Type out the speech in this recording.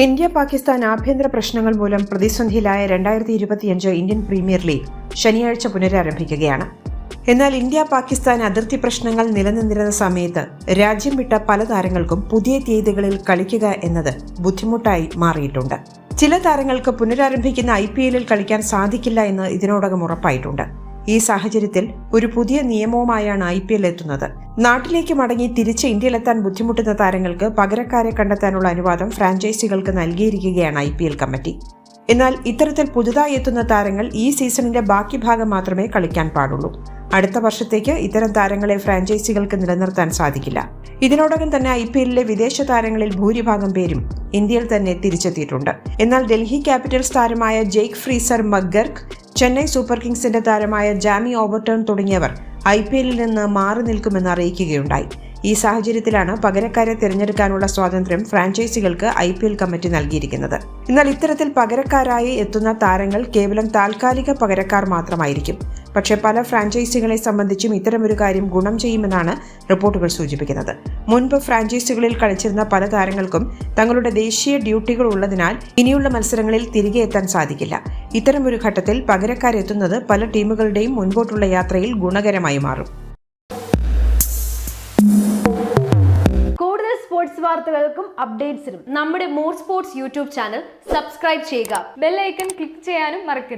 India Pakistan ആഭ്യന്തര പ്രശ്നങ്ങൾ മൂലം പ്രതിസന്ധിയിലായ രണ്ടായിരത്തി ഇരുപത്തിയഞ്ച് ഇന്ത്യൻ പ്രീമിയർ ലീഗ് ശനിയാഴ്ച പുനരാരംഭിക്കുകയാണ്. എന്നാൽ ഇന്ത്യ പാകിസ്ഥാൻ അതിർത്തി പ്രശ്നങ്ങൾ നിലനിന്നിരുന്ന സമയത്ത് രാജ്യം വിട്ട പല താരങ്ങൾക്കും പുതിയ തീയതികളിൽ കളിക്കുക എന്നത് ബുദ്ധിമുട്ടായി മാറിയിട്ടുണ്ട്. ചില താരങ്ങൾക്ക് പുനരാരംഭിക്കുന്ന ഐ പി എല്ലിൽ കളിക്കാൻ സാധിക്കില്ല എന്ന് ഇതിനോടകം ഉറപ്പായിട്ടുണ്ട്. ഈ സാഹചര്യത്തിൽ ഒരു പുതിയ നിയമവുമായാണ് ഐ പി എൽ എത്തുന്നത്. നാട്ടിലേക്ക് മടങ്ങി തിരിച്ച് ഇന്ത്യയിലെത്താൻ ബുദ്ധിമുട്ടുന്ന താരങ്ങൾക്ക് പകരക്കാരെ കണ്ടെത്താനുള്ള അനുവാദം ഫ്രാഞ്ചൈസികൾക്ക് നൽകിയിരിക്കുകയാണ് ഐ കമ്മിറ്റി. എന്നാൽ ഇത്തരത്തിൽ പുതുതായി എത്തുന്ന താരങ്ങൾ ഈ സീസണിന്റെ ബാക്കി ഭാഗം മാത്രമേ കളിക്കാൻ പാടുള്ളൂ. അടുത്ത വർഷത്തേക്ക് ഇത്തരം താരങ്ങളെ ഫ്രാഞ്ചൈസികൾക്ക് നിലനിർത്താൻ സാധിക്കില്ല. ഇതിനോടകം തന്നെ ഐ പി എല്ലിലെ വിദേശ താരങ്ങളിൽ ഭൂരിഭാഗം പേരും ഇന്ത്യയിൽ തന്നെ തിരിച്ചെത്തിയിട്ടുണ്ട്. എന്നാൽ ഡൽഹി ക്യാപിറ്റൽസ് താരമായ Jake Fraser McGurk Chennai Super കിങ്സിന്റെ താരമായ ജാമി ഓവർടേൺ തുടങ്ങിയവർ ഐ പി എല്ലിൽ നിന്ന് മാറി നിൽക്കുമെന്ന് അറിയിക്കുകയുണ്ടായി. ഈ സാഹചര്യത്തിലാണ് പകരക്കാരെ തിരഞ്ഞെടുക്കാനുള്ള സ്വാതന്ത്ര്യം ഫ്രാഞ്ചൈസികൾക്ക് ഐ പി എൽ കമ്മിറ്റി നൽകിയിരിക്കുന്നത്. എന്നാൽ ഇത്തരത്തിൽ പകരക്കാരായി എത്തുന്ന താരങ്ങൾ കേവലം താൽക്കാലിക പകരക്കാർ മാത്രമായിരിക്കും. പക്ഷേ പല ഫ്രാഞ്ചൈസികളെ സംബന്ധിച്ചും ഇത്തരമൊരു കാര്യം ഗുണം ചെയ്യുമെന്നാണ് റിപ്പോർട്ടുകൾ സൂചിപ്പിക്കുന്നത്. മുൻപ് ഫ്രാഞ്ചൈസികളിൽ കളിച്ചിരുന്ന പല താരങ്ങൾക്കും തങ്ങളുടെ ദേശീയ ഡ്യൂട്ടികൾ ഉള്ളതിനാൽ ഇനിയുള്ള മത്സരങ്ങളിൽ തിരികെ എത്താൻ സാധിക്കില്ല. ഇത്തരമൊരു ഘട്ടത്തിൽ പകരക്കാരെത്തുന്നത് പല ടീമുകളുടെയും മുൻപോട്ടുള്ള യാത്രയിൽ ഗുണകരമായി മാറും. കൂടുതൽ സ്പോർട്സ് വാർത്തകൾക്കും അപ്ഡേറ്റ്സിനും നമ്മുടെ more sports YouTube channel subscribe ചെയ്യുക. ബെല്ലൈക്കൺ ക്ലിക്ക് ചെയ്യാനും മറക്കരുത്.